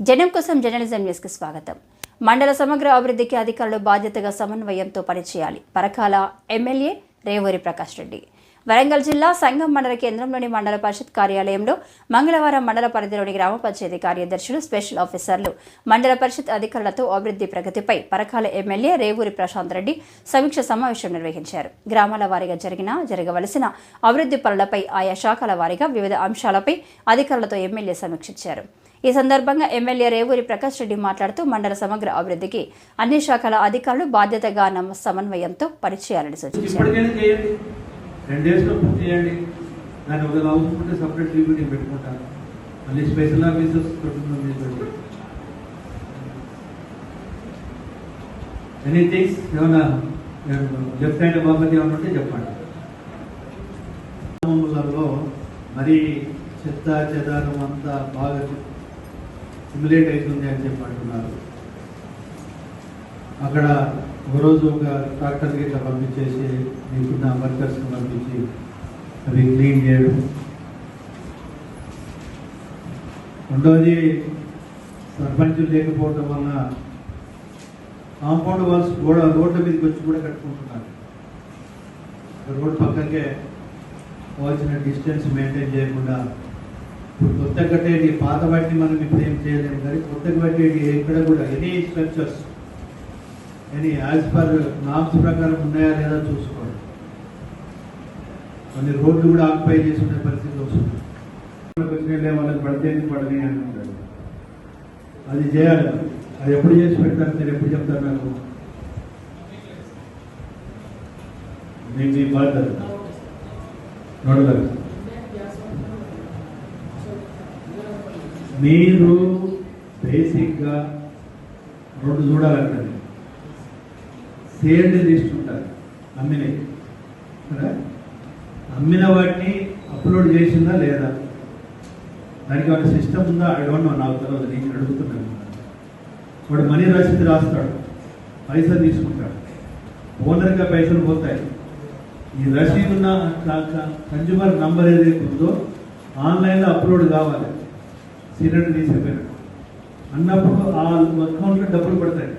జనం కోసం జర్నలిజం న్యూస్కి స్వాగతం. మండల సమగ్ర అభివృద్ధికి అధికారులు బాధ్యతగా సమన్వయంతో పనిచేయాలి. పరకాల ఎమ్మెల్యే రేవూరి ప్రకాష్ రెడ్డి. వరంగల్ జిల్లా సంఘం మండల కేంద్రంలోని మండల పరిషత్ కార్యాలయంలో మంగళవారం మండల పరిధిలోని గ్రామ పంచాయతీ కార్యదర్శులు స్పెషల్ ఆఫీసర్లు మండల పరిషత్ అధికారులతో అభివృద్ధి ప్రగతిపై పరకాల ఎమ్మెల్యే రేవూరి ప్రశాంత్ రెడ్డి సమీక్ష సమావేశం నిర్వహించారు. గ్రామాల వారీగా జరిగిన జరగవలసిన అభివృద్ధి పనులపై ఆయా శాఖల వారీగా వివిధ అంశాలపై అధికారులతో ఎమ్మెల్యే సమీక్షించారు. ఈ సందర్భంగా ఎమ్మెల్యే రేవూరి ప్రకాష్ రెడ్డి మాట్లాడుతూ మండల సమగ్ర అభివృద్ధికి అన్ని శాఖల అధికారులు బాధ్యతగా సమన్వయంతో పనిచేయాలని సూచించారు. రెండు డేస్లో పూర్తి చేయండి. దాన్ని ఒక అవసరం ఉంటే సపరేట్ టీవీ పెట్టుకుంటాను. మళ్ళీ స్పెషల్ ఆఫీసర్స్ పెట్టుకుంటాను ఎనీథింగ్స్ ఏమైనా లెఫ్ట్ హ్యాండ్ బాబతి ఏమైనా ఉంటే చెప్పండి. గ్రామములలో మరి చెత్త చెదారం అంతా బాగా సిమ్యులేట్ అవుతుంది అని చెప్పి అంటున్నారు. అక్కడ ఒకరోజు ఒక ట్రాక్టర్ ఇట్లా పంపించేసి మీకున్న వర్కర్స్ పంపించి అవి క్లీన్ చేయడం. రెండవది సర్పంచులు లేకపోవడం వలన కాంపౌండ్ వాల్స్ గోడ రోడ్ల మీదకి వచ్చి కూడా కట్టుకుంటున్నారు. రోడ్ పక్కకే కావాల్సిన డిస్టెన్స్ మెయింటైన్ చేయకుండా ఇప్పుడు కొత్త కట్టేటి పాత వాటిని మనం ఇప్పుడు ఏం చేయలేము కానీ కొత్త కట్టేటి ఎక్కడ కూడా any structures any as per norms ప్రకారం ఉన్నాయా లేదా చూసుకోండి. కొన్ని రోడ్లు కూడా ఆక్యుపై చేసుకునే పరిస్థితి వస్తుంది. వచ్చిన వాళ్ళకి పడితే పడని అంటున్నాడు అది చేయాలి. అది ఎప్పుడు చేసి పెడతారు మీరు ఎప్పుడు చెప్తారు నాకు? మీ మీ బాధ్యత. నోడగలరు మీరు బేసిక్గా రెండు చూడాలంటారు సేల్డ్ లిస్ట్ ఉంటుంది అమ్మినవి కదా? అమ్మిన వాటిని అప్లోడ్ చేసిందా లేదా? దానికి ఒక సిస్టమ్ ఉందా? ఐ డోంట్ నో నాకు తెలియదు నేను అడుగుతున్నాను. వాడు మనీ రసీదు రాస్తాడు. పైసలు తీసుకుంటాడు. ఓనర్గా పైసలు పోతాయి. ఈ రసీదు ఉన్న కన్జ్యూమర్ నంబర్ ఏదైతే ఉందో ఆన్లైన్లో అప్లోడ్ కావాలి. సిలిండర్ తీసేపోయిన. అన్నప్పుడు ఆ అకౌంట్లో డబ్బులు పడతాయి.